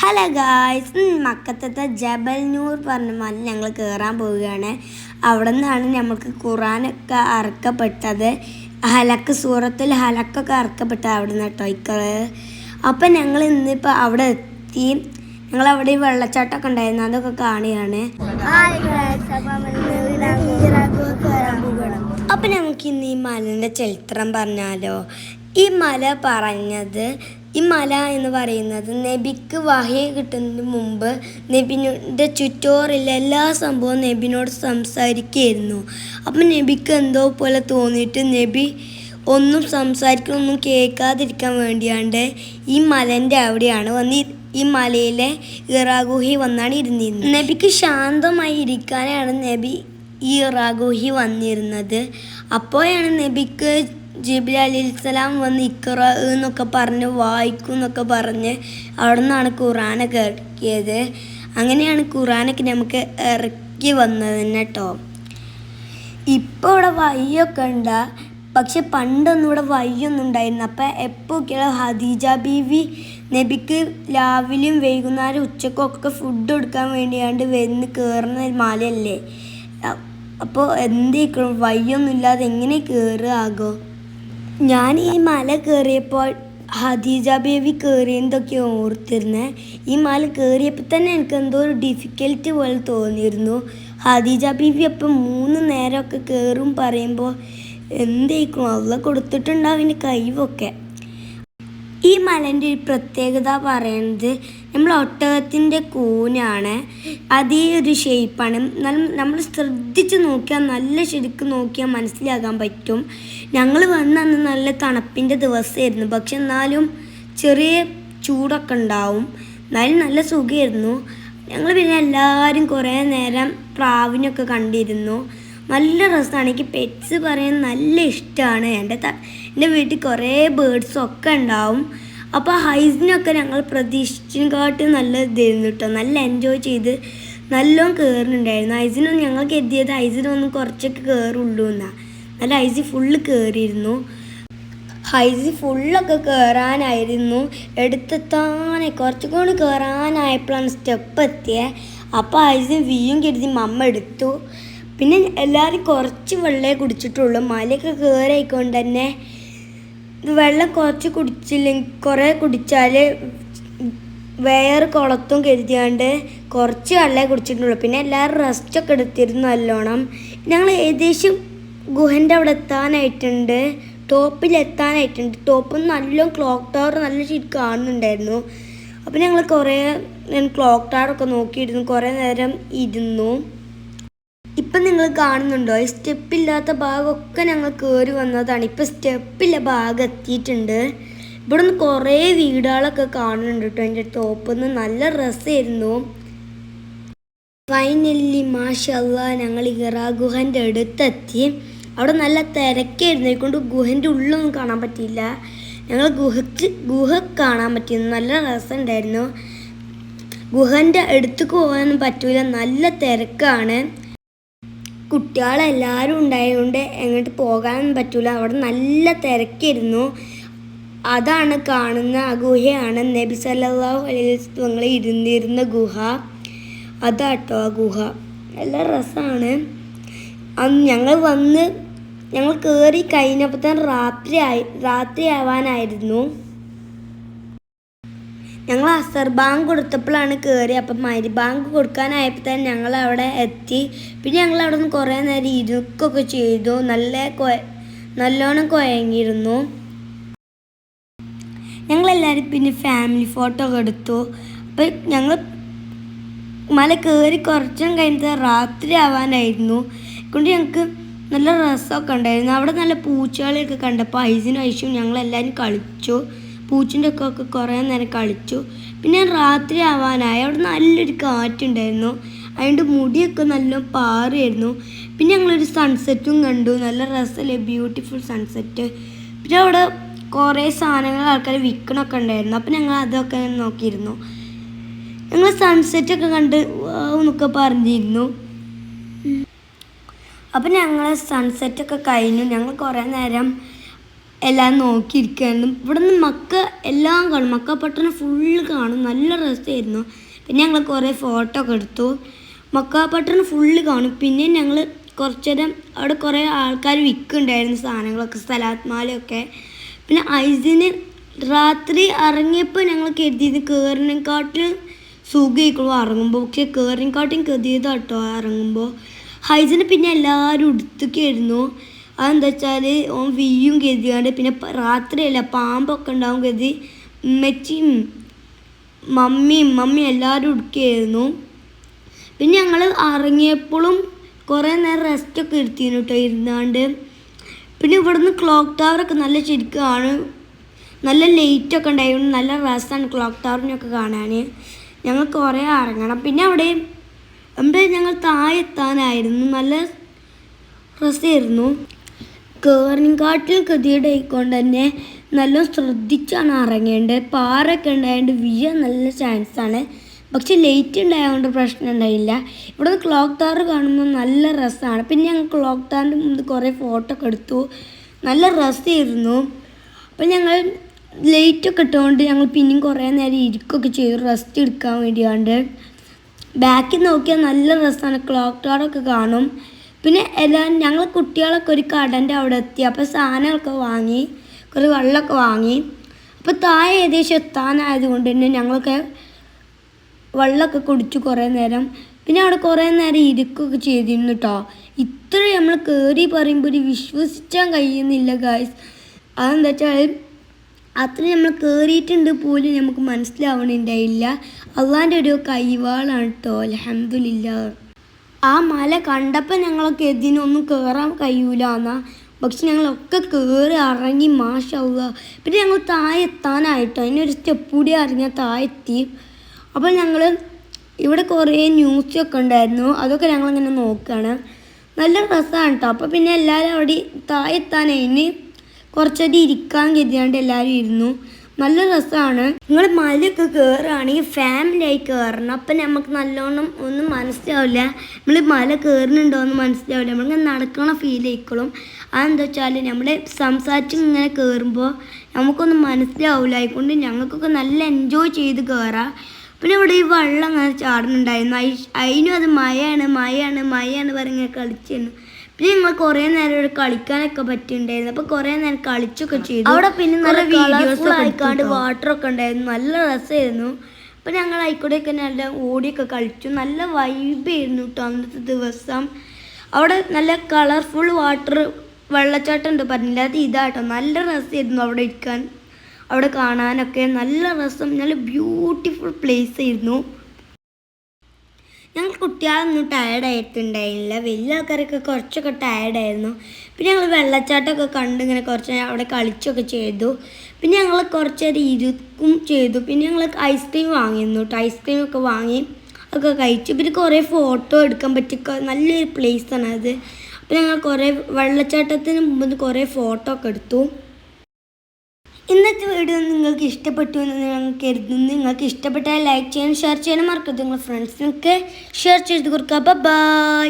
Hello guys മക്കത്തത്തെ Jabal Nur പറഞ്ഞ മല ഞങ്ങൾ കയറാൻ പോവുകയാണ്. അവിടെ നിന്നാണ് നമുക്ക് ഖുറാനൊക്കെ അറക്കപ്പെട്ടത്. ഹലക്ക് സൂറത്തിൽ ഹലക്കൊക്കെ അറക്കപ്പെട്ടത് അവിടെ നിന്ന് കേട്ടോ ഇക്കൾ. അപ്പം ഞങ്ങൾ ഇന്നിപ്പോൾ അവിടെ എത്തി. ഞങ്ങൾ അവിടെ ഈ വെള്ളച്ചാട്ടമൊക്കെ ഉണ്ടായിരുന്നു അതൊക്കെ കാണുകയാണ്. അപ്പം നമുക്ക് ഇന്ന് ഈ മലന്റെ ചരിത്രം പറഞ്ഞാലോ? ഈ മല പറഞ്ഞത് ഈ മല എന്ന് പറയുന്നത് നബിക്ക് വാഹ്യ കിട്ടുന്നതിന് മുമ്പ് നബിയുടെ ചുറ്റോറില്ല എല്ലാ സംഭവവും നബിനോട് സംസാരിക്കുകയായിരുന്നു. അപ്പം നബിക്ക് എന്തോ പോലെ തോന്നിയിട്ട് നബി ഒന്നും സംസാരിക്കണമൊന്നും കേൾക്കാതിരിക്കാൻ വേണ്ടിയാണ്ട് ഈ മലന്റെ അവിടെയാണ് വന്ന് ഈ മലയിലെ ഇറാഗുഹി വന്നാണ് ഇരുന്നിരുന്നത്. നബിക്ക് ശാന്തമായി ഇരിക്കാനാണ് നബി ഈ ഇറാഗുഹി വന്നിരുന്നത്. അപ്പോഴാണ് നബിക്ക് ജിബിൽ അലിസ്ലാം വന്ന് ഇക്കറ എന്നൊക്കെ പറഞ്ഞ് വായിക്കും എന്നൊക്കെ പറഞ്ഞ് അവിടെ നിന്നാണ് ഖുറാനൊക്കെ ഇറക്കിയത് അങ്ങനെയാണ് ഖുറാനൊക്കെ നമുക്ക് ഇറക്കി വന്നത് തന്നെ കേട്ടോ ഇപ്പോൾ ഇവിടെ വയ്യൊക്കെ ഉണ്ട്. പക്ഷെ പണ്ടൊന്നും ഇവിടെ വയ്യൊന്നും ഉണ്ടായിരുന്നു അപ്പം എപ്പോഴൊക്കെയാണ് ഹദീജ ബീവി നബിക്ക് രാവിലെയും വൈകുന്നേരം ഉച്ചക്കൊക്കെ ഫുഡ് കൊടുക്കാൻ വേണ്ടിയാണ്ട് വരുന്ന കയറുന്ന മലയല്ലേ? അപ്പോൾ എന്തേക്കും വയ്യൊന്നും ഇല്ലാതെ എങ്ങനെ കയറുകയാകോ ഞാൻ ഈ മല കയറിയപ്പോൾ ഹദീജ ബേബി കയറിയതൊക്കെ ഓർത്തിരുന്നേ. ഈ മല കയറിയപ്പോൾ തന്നെ എനിക്ക് എന്തോ ഒരു ഡിഫിക്കൽറ്റി പോലെ തോന്നിയിരുന്നു. ഹദീജ ബീവി അപ്പം മൂന്ന് നേരമൊക്കെ കയറും പറയുമ്പോൾ എന്തേക്കും അള്ള കൊടുത്തിട്ടുണ്ടാവും കഴിവൊക്കെ. ഈ മലന്റെ ഒരു പ്രത്യേകത പറയുന്നത് നമ്മൾ ഒട്ടകത്തിന്റെ കൂനാണ് അതേ ഒരു ഷേപ്പാണ് നമ്മൾ ശ്രദ്ധിച്ച് നോക്കിയാൽ നല്ല ശരിക്ക് നോക്കിയാൽ മനസ്സിലാക്കാൻ പറ്റും. ഞങ്ങൾ വന്ന അന്ന് നല്ല തണുപ്പിന്റെ ദിവസമായിരുന്നു. പക്ഷെ എന്നാലും ചെറിയ ചൂടൊക്കെ ഉണ്ടാവും. എന്നാലും നല്ല സുഖമായിരുന്നു. ഞങ്ങൾ പിന്നെ എല്ലാവരും കുറേ നേരം പ്രാവിനൊക്കെ കണ്ടിരുന്നു. നല്ല രസമാണ്. എനിക്ക് പെറ്റ്സ് പറയാൻ നല്ല ഇഷ്ടമാണ്. എന്റെ എന്റെ വീട്ടിൽ കുറേ ബേഡ്സും ഒക്കെ ഉണ്ടാവും. അപ്പോൾ ഹൈസിനൊക്കെ ഞങ്ങൾ പ്രതീക്ഷിച്ചതിനെക്കാട്ടി നല്ല ഇതായിരുന്നു കേട്ടോ. നല്ല എൻജോയ് ചെയ്ത് നല്ലോണം കയറുന്നുണ്ടായിരുന്നു ഐസിനൊന്നും ഞങ്ങൾക്ക് എത്തിയത് ഐസിനൊന്നും കുറച്ചൊക്കെ കയറുള്ളൂ എന്നാ. നല്ല ഹൈസി ഫുള്ള് കയറിയിരുന്നു ഹൈസി ഫുള്ളൊക്കെ കയറാനായിരുന്നു എടുത്തെത്താനെ കുറച്ചും കൂടി കയറാനായപ്പോഴാണ് സ്റ്റെപ്പ് എത്തിയത് അപ്പോൾ ഹൈസി വീയും കരുതി മമ്മ എടുത്തു. പിന്നെ എല്ലാവരും കുറച്ച് വെള്ളമേ കുടിച്ചിട്ടുള്ളൂ. മലയൊക്കെ കയറിക്കൊണ്ട് തന്നെ വെള്ളം കുറച്ച് കുടിച്ചില്ലെങ്കിൽ കുറേ കുടിച്ചാൽ വേറെ കുളത്തും കരുതിയാണ്ട് കുറച്ച് വെള്ളമേ കുടിച്ചിട്ടുള്ളൂ. പിന്നെ എല്ലാവരും റെസ്റ്റൊക്കെ എടുത്തിരുന്നു നല്ലോണം. ഞങ്ങൾ ഏകദേശം ഗുഹന്റെ അവിടെ എത്താനായിട്ടുണ്ട്. ടോപ്പിൽ എത്താനായിട്ടുണ്ട്. ടോപ്പിൽ നല്ലോണം ക്ലോക്ക് ടവർ നല്ല ശരി കാണുന്നുണ്ടായിരുന്നു. അപ്പം ഞങ്ങൾ കുറേ ക്ലോക്ക് ടവറൊക്കെ നോക്കിയിരുന്നു. കുറേ നേരം ഇരുന്നു. ഇപ്പം നിങ്ങൾ കാണുന്നുണ്ടോ? ഈ സ്റ്റെപ്പില്ലാത്ത ഭാഗമൊക്കെ ഞങ്ങൾ കയറി വന്നതാണ്. ഇപ്പം സ്റ്റെപ്പില്ല ഭാഗം എത്തിയിട്ടുണ്ട്. ഇവിടെ നിന്ന് കുറേ വീടുകളൊക്കെ കാണുന്നുണ്ട് കേട്ടോ. എന്റെ ടോപ്പിൽ നിന്ന് നല്ല രസമായിരുന്നു. ഫൈനലി മാഷല്ല ഞങ്ങൾ ഇറ ഗുഹന്റെ അടുത്തെത്തി. അവിടെ നല്ല തിരക്കായിരുന്നു. അതുകൊണ്ട് ഗുഹന്റെ ഉള്ളൊന്നും കാണാൻ പറ്റിയില്ല. ഞങ്ങൾ ഗുഹക്ക് ഗുഹ കാണാൻ പറ്റിയിരുന്നു. നല്ല രസമുണ്ടായിരുന്നു. ഗുഹന്റെ അടുത്തേക്ക് പോകാനൊന്നും പറ്റൂല. നല്ല തിരക്കാണ്. കുട്ടികളെല്ലാവരും ഉണ്ടായതുകൊണ്ട് എങ്ങോട്ട് പോകാൻ പറ്റൂല. അവിടെ നല്ല തിരക്കായിരുന്നു. അതാണ് കാണുന്ന ആ ഗുഹയാണ്. നബി സല്ലാഹു അലൈഹി ഇരുന്നിരുന്ന ഗുഹ. അതാട്ടോ ആ ഗുഹ. നല്ല രസമാണ് അന്ന് ഞങ്ങൾ വന്ന് ഞങ്ങൾ കയറി കഴിഞ്ഞപ്പോൾ തന്നെ രാത്രി ആയി രാത്രി ആവാനായിരുന്നു ഞങ്ങൾ അസർ ബാങ്ക് കൊടുത്തപ്പോഴാണ് കയറി അപ്പം മരി ബാങ്ക് കൊടുക്കാനായപ്പോൾ തന്നെ ഞങ്ങൾ അവിടെ എത്തി. പിന്നെ ഞങ്ങൾ അവിടെ നിന്ന് കുറേ നേരം ഇരുക്കൊക്കെ ചെയ്തു. നല്ല കൊ- നല്ലോണം കുഴങ്ങിയിരുന്നു ഞങ്ങളെല്ലാവരും പിന്നെ ഫാമിലി ഫോട്ടോ ഒക്കെ എടുത്തു. അപ്പം ഞങ്ങൾ മല കയറി കുറച്ചും കഴിഞ്ഞിട്ട് രാത്രി ആവാനായിരുന്നു. കൊണ്ട് ഞങ്ങൾക്ക് നല്ല രസമൊക്കെ ഉണ്ടായിരുന്നു. അവിടെ നല്ല പൂച്ചകളെയൊക്കെ കണ്ടപ്പോൾ ഐസിനും ഐസും ഞങ്ങളെല്ലാവരും കളിച്ചു. പൂച്ചിന്റെ ഒക്കെ ഒക്കെ കുറേ നേരം കളിച്ചു. പിന്നെ രാത്രി ആവാനായി അവിടെ നല്ലൊരു കാറ്റുണ്ടായിരുന്നു. അതിന്റെ മുടിയൊക്കെ നല്ല പാറിയായിരുന്നു. പിന്നെ ഞങ്ങളൊരു സൺസെറ്റും കണ്ടു. നല്ല രസമല്ലേ? ബ്യൂട്ടിഫുൾ സൺസെറ്റ് പിന്നെ അവിടെ കുറേ സാധനങ്ങൾ ആൾക്കാർ വിൽക്കണമൊക്കെ ഉണ്ടായിരുന്നു. അപ്പം ഞങ്ങൾ അതൊക്കെ നോക്കിയിരുന്നു. ഞങ്ങൾ സൺസെറ്റൊക്കെ കണ്ട് എന്നൊക്കെ പറഞ്ഞിരുന്നു. അപ്പം ഞങ്ങൾ സൺസെറ്റൊക്കെ കഴിഞ്ഞു. ഞങ്ങൾ കുറേ നേരം എല്ലാം നോക്കിയിരിക്കുകയായിരുന്നു. ഇവിടെ നിന്ന് മക്ക എല്ലാം കാണും. മക്ക പട്ടണം ഫുള്ള് കാണും. നല്ല രസമായിരുന്നു പിന്നെ ഞങ്ങൾ കുറേ ഫോട്ടോ ഒക്കെ എടുത്തു. മക്ക പട്ടണം ഫുള്ള് കാണും. പിന്നെ ഞങ്ങൾ കുറച്ച് നേരം അവിടെ കുറേ ആൾക്കാർ വിൽക്കുന്നുണ്ടായിരുന്നു സാധനങ്ങളൊക്കെ സ്ഥലാത്മാലയൊക്കെ പിന്നെ ഐസിന് രാത്രി ഇറങ്ങിയപ്പോൾ ഞങ്ങൾ കരുതിയത് കയറിനെക്കാട്ടിൽ സുഖമായിക്കുള്ളൂ ഇറങ്ങുമ്പോൾ പക്ഷെ കയറിനെക്കാട്ടിയും കരുതിയതാട്ടോ ഇറങ്ങുമ്പോൾ ഹൈസിന് പിന്നെ എല്ലാവരും എടുത്തൊക്കെയായിരുന്നു അതെന്താ വെച്ചാൽ ഓൻ വിയും കരുതിയാണ്ട് പിന്നെ രാത്രിയല്ല പാമ്പൊക്കെ ഉണ്ടാവും കരുതി ഉമ്മച്ചിയും മമ്മിയും മമ്മി എല്ലാവരും ഉടുക്കുകയായിരുന്നു പിന്നെ ഞങ്ങൾ ഇറങ്ങിയപ്പോഴും കുറേ നേരം റെസ്റ്റൊക്കെ എടുത്തിരുന്നു കേട്ടോ ഇരുന്നാണ്ട്. പിന്നെ ഇവിടുന്ന് ക്ലോക്ക് ടവറൊക്കെ നല്ല ശരിക്കാണ് നല്ല ലൈറ്റൊക്കെ ഉണ്ടായിരുന്നു. നല്ല രസമാണ് ക്ലോക്ക് ടവറിനൊക്കെ കാണാൻ ഞങ്ങൾ കുറേ ഇറങ്ങണം. പിന്നെ അവിടെ എന്താ ഞങ്ങൾ താഴെത്താനായിരുന്നു നല്ല രസമായിരുന്നു കേറിങ്കാട്ടിൽ കൃതിയുടെ ആയിക്കൊണ്ട് തന്നെ നല്ല ശ്രദ്ധിച്ചാണ് ഇറങ്ങേണ്ടത് പാറൊക്കെ ഉണ്ടായതുകൊണ്ട് വീഴാൻ നല്ല ചാൻസ് ആണ് പക്ഷെ ലേറ്റ് ഉണ്ടായതുകൊണ്ട് പ്രശ്നം ഉണ്ടായില്ല ഇവിടെ ക്ലോക്ക് ടവർ കാണുമ്പോൾ നല്ല രസമാണ് പിന്നെ ഞങ്ങൾ ക്ലോക്ക് ടവറിന്റെ മുമ്പ് കുറേ ഫോട്ടോ ഒക്കെ എടുത്തു. നല്ല രസമായിരുന്നു അപ്പം ഞങ്ങൾ ലേറ്റൊക്കെ ഇട്ടുകൊണ്ട് ഞങ്ങൾ പിന്നെയും കുറേ നേരം ഇരിക്കുകയൊക്കെ ചെയ്തു. റെസ്റ്റ് എടുക്കാൻ വേണ്ടിയാണ്ട്. ബാക്കിൽ നോക്കിയാൽ നല്ല രസമാണ് ക്ലോക്ക് ടവറൊക്കെ കാണും. പിന്നെ എല്ലാ ഞങ്ങൾ കുട്ടികളൊക്കെ ഒരു കടന്റെ അവിടെ എത്തി. അപ്പോൾ സാധനങ്ങളൊക്കെ വാങ്ങി കുറേ വെള്ളമൊക്കെ വാങ്ങി. അപ്പോൾ താഴെ ഏകദേശം എത്താനായതുകൊണ്ട് തന്നെ ഞങ്ങളൊക്കെ വെള്ളമൊക്കെ കുടിച്ചു കുറേ നേരം. പിന്നെ അവിടെ കുറേ നേരം ഇരിക്കുകയൊക്കെ ചെയ്തിരുന്നു കേട്ടോ ഇത്ര നമ്മൾ കയറി പറയുമ്പോൾ ഒരു വിശ്വസിക്കാൻ കഴിയുന്നില്ല ഗായ്സ് അതെന്താ വെച്ചാൽ അത്ര നമ്മൾ കയറിയിട്ടുണ്ട് പോലും നമുക്ക് മനസ്സിലാവണുണ്ടായില്ല. അള്ളാന്റെ ഒരു കൈവാളാണ് കേട്ടോ അലഹമില്ല ആ മല കണ്ടപ്പോൾ ഞങ്ങളൊക്കെ ഇതിനൊന്നും കയറാൻ കഴിയൂല എന്നാ പക്ഷെ ഞങ്ങളൊക്കെ കയറി ഇറങ്ങി മാഷാവുക പിന്നെ ഞങ്ങൾ താഴെ എത്താനായിട്ടോ? അതിനൊരു സ്റ്റെപ്പ് കൂടി ഇറങ്ങിയാൽ താഴെ എത്തി. അപ്പോൾ ഞങ്ങൾ ഇവിടെ കുറേ ന്യൂസൊക്കെ ഉണ്ടായിരുന്നു. അതൊക്കെ ഞങ്ങളിങ്ങനെ നോക്കുകയാണ് നല്ല രസമാണ് കേട്ടോ അപ്പോൾ പിന്നെ എല്ലാവരും അവിടെ താഴെ എത്താനായി. കുറച്ചടി ഇരിക്കാൻ കരുതിയാണ്ട് എല്ലാവരും ഇരുന്നു. നല്ല രസമാണ് നിങ്ങൾ മലയൊക്കെ കയറുകയാണെങ്കിൽ ഫാമിലി ആയി കയറണം അപ്പം നമുക്ക് നല്ലോണം ഒന്നും മനസ്സിലാവില്ല. നമ്മൾ മല കയറുന്നുണ്ടോ എന്ന് മനസ്സിലാവില്ല. നമ്മളിങ്ങനെ നടക്കണ ഫീൽ ആയിക്കോളും. അതെന്താ വെച്ചാൽ നമ്മൾ സംസാരിച്ച് ഇങ്ങനെ കയറുമ്പോൾ നമുക്കൊന്നും മനസ്സിലാവില്ല. ആയിക്കൊണ്ട് ഞങ്ങൾക്കൊക്കെ നല്ല എൻജോയ് ചെയ്ത് കയറാം പിന്നെ ഇവിടെ ഈ വെള്ളം അങ്ങനെ ചാടുന്നുണ്ടായിരുന്നു. അതിനും അത് മഴയാണ് മഴയാണ് മഴയാണ് പറഞ്ഞ് കളിച്ചിരുന്നു. പിന്നെ ഞങ്ങൾ കുറേ നേരം ഇവിടെ കളിക്കാനൊക്കെ പറ്റിയിട്ടുണ്ടായിരുന്നു. അപ്പോൾ കുറേ നേരം കളിച്ചൊക്കെ ചെയ്തു. അവിടെ പിന്നെ നല്ല വീഡിയോസ് ആയിക്കാണ്ട് വാട്ടർ ഒക്കെ ഉണ്ടായിരുന്നു. നല്ല രസമായിരുന്നു. അപ്പോൾ ഞങ്ങൾ ആയിക്കൂടെ ഒക്കെ നല്ല ഓടിയൊക്കെ കളിച്ചു. നല്ല വൈബായിരുന്നു കേട്ടോ അന്നത്തെ ദിവസം. അവിടെ നല്ല കളർഫുൾ വാട്ടർ വെള്ളച്ചാട്ടം ഉണ്ട് പറഞ്ഞില്ല? അത് ഇതാട്ടോ നല്ല രസമായിരുന്നു അവിടെ ഇരിക്കാൻ. അവിടെ കാണാനൊക്കെ. നല്ല രസം. നല്ല ബ്യൂട്ടിഫുൾ പ്ലേസ് ആയിരുന്നു. ഞങ്ങൾ കുട്ടികളൊന്നും ടയർഡായിട്ടുണ്ടായിരുന്നില്ല വലിയ ആൾക്കാരൊക്കെ കുറച്ചൊക്കെ ടയർഡായിരുന്നു പിന്നെ ഞങ്ങൾ വെള്ളച്ചാട്ടമൊക്കെ കണ്ട് ഇങ്ങനെ കുറച്ച് അവിടെ കളിച്ചൊക്കെ ചെയ്തു. പിന്നെ ഞങ്ങൾ കുറച്ച് നേരം ഇരുക്കും ചെയ്തു. പിന്നെ ഞങ്ങൾ ഐസ്ക്രീം വാങ്ങിയിരുന്നു കേട്ടോ ഐസ്ക്രീം ഒക്കെ വാങ്ങി ഒക്കെ കഴിച്ചു. പിന്നെ കുറേ ഫോട്ടോ എടുക്കാൻ പറ്റിയ നല്ലൊരു പ്ലേസാണ് അത്. അപ്പോൾ ഞങ്ങൾ കുറേ വെള്ളച്ചാട്ടത്തിന് മുമ്പ് കുറേ ഫോട്ടോ ഒക്കെ എടുത്തു. ഇന്നത്തെ വീഡിയോ നിങ്ങൾക്ക് ഇഷ്ടപ്പെട്ടു എന്ന് ഞങ്ങൾ കരുതുന്നു. നിങ്ങൾക്ക് ഇഷ്ടപ്പെട്ടാൽ ലൈക്ക് ചെയ്യാനും ഷെയർ ചെയ്യാനും മറക്കരുത്. നിങ്ങൾ ഫ്രണ്ട്സിനൊക്കെ ഷെയർ ചെയ്ത് കൊടുക്കുക ബൈ